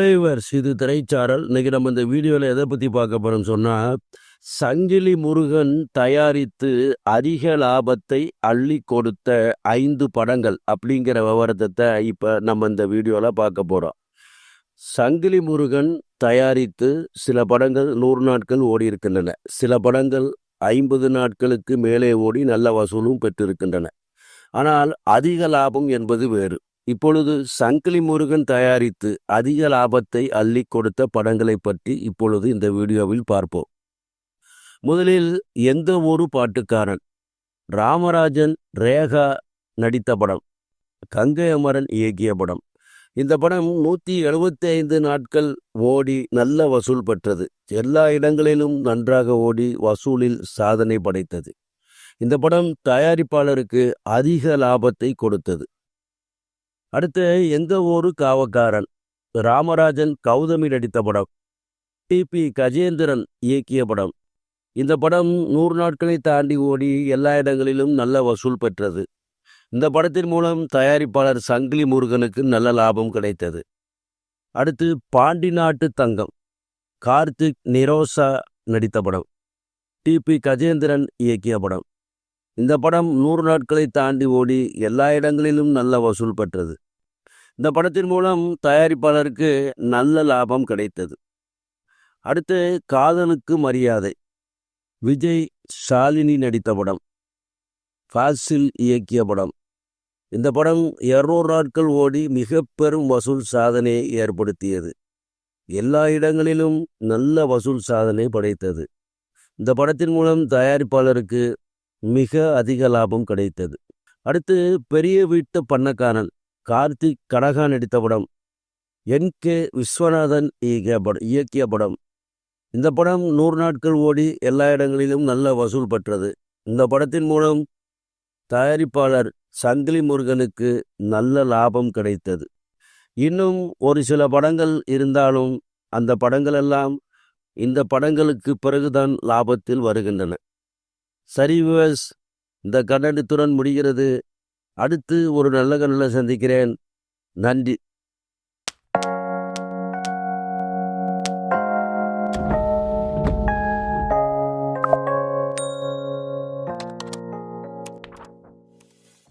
ஹலோவர்ஸ் இது திரைச்சாரல். இன்னைக்கு நம்ம இந்த வீடியோவில் எதை பற்றி பார்க்க போகிறோம் சொன்னால் சங்கிலி முருகன் தயாரித்து அதிக லாபத்தை அள்ளி கொடுத்த ஐந்து படங்கள் அப்படிங்கிற விவரத்தை இப்போ நம்ம இந்த வீடியோவில் பார்க்க போகிறோம் சங்கிலி முருகன் தயாரித்து சில படங்கள் நூறு நாட்கள் ஓடி இருக்கின்றன. சில படங்கள் ஐம்பது நாட்களுக்கு மேலே ஓடி நல்ல வசூலும் பெற்றிருக்கின்றன. ஆனால் அதிக லாபம் என்பது வேறு. இப்பொழுது சங்கிலி முருகன் தயாரித்து அதிக லாபத்தை அள்ளி கொடுத்த படங்களை பற்றி இப்பொழுது இந்த வீடியோவில் பார்ப்போம். முதலில் எந்த ஒரு பாட்டுக்காரன்? ராமராஜன் ரேகா நடித்த படம். கங்கை அமரன் இயக்கிய படம். இந்த படம் நூற்றி எழுபத்தி ஐந்து நாட்கள் ஓடி நல்ல வசூல் பெற்றது. எல்லா இடங்களிலும் நன்றாக ஓடி வசூலில் சாதனை படைத்தது. இந்த படம் தயாரிப்பாளருக்கு அதிக லாபத்தை கொடுத்தது. அடுத்து எந்த ஊரு காவக்காரன்? ராமராஜன் கௌதமி நடித்த படம். டிபி கஜேந்திரன் இயக்கிய படம். இந்த படம் நூறு நாட்களை தாண்டி ஓடி எல்லா இடங்களிலும் நல்ல வசூல் பெற்றது. இந்த படத்தின் மூலம் தயாரிப்பாளர் சங்கிலி முருகனுக்கு நல்ல லாபம் கிடைத்தது. அடுத்து பாண்டி நாட்டு தங்கம். கார்த்திக் நிரோசா நடித்த படம். டிபி கஜேந்திரன் இயக்கிய படம். இந்த படம் நூறு நாட்களை தாண்டி ஓடி எல்லா இடங்களிலும் நல்ல வசூல் பெற்றது. இந்த படத்தின் மூலம் தயாரிப்பாளருக்கு நல்ல லாபம் கிடைத்தது. அடுத்து காதலுக்கு மரியாதை. விஜய் ஷாலினி நடித்த படம். ஃபாசில் இயக்கிய படம். இந்த படம் இருநூறு நாட்கள் ஓடி மிக பெரும் வசூல் சாதனையை ஏற்படுத்தியது. எல்லா இடங்களிலும் நல்ல வசூல் சாதனை படைத்தது. இந்த படத்தின் மூலம் தயாரிப்பாளருக்கு மிக அதிக லாபம் கிடைத்தது. அடுத்து பெரிய வீட்டு பண்ணக்காரன் கார்த்திக் கடகான் நடித்த படம் என். கே. விஸ்வநாதன் இயக்கிய படம் இயக்கிய படம். இந்த படம் நூறு நாட்கள் ஓடி எல்லா இடங்களிலும் நல்ல வசூல் பெற்றது. இந்த படத்தின் மூலம் தயாரிப்பாளர் சங்கிலி முருகனுக்கு நல்ல லாபம் கிடைத்தது. இன்னும் ஒரு சில படங்கள் இருந்தாலும் அந்த படங்களெல்லாம் இந்த படங்களுக்கு பிறகுதான் லாபத்தில் வருகின்றன. சரி விவஸ். இந்த கண்ணடித்துடன் முடிகிறது. அடுத்து ஒரு நல்ல கண்ணில் சந்திக்கிறேன். நன்றி.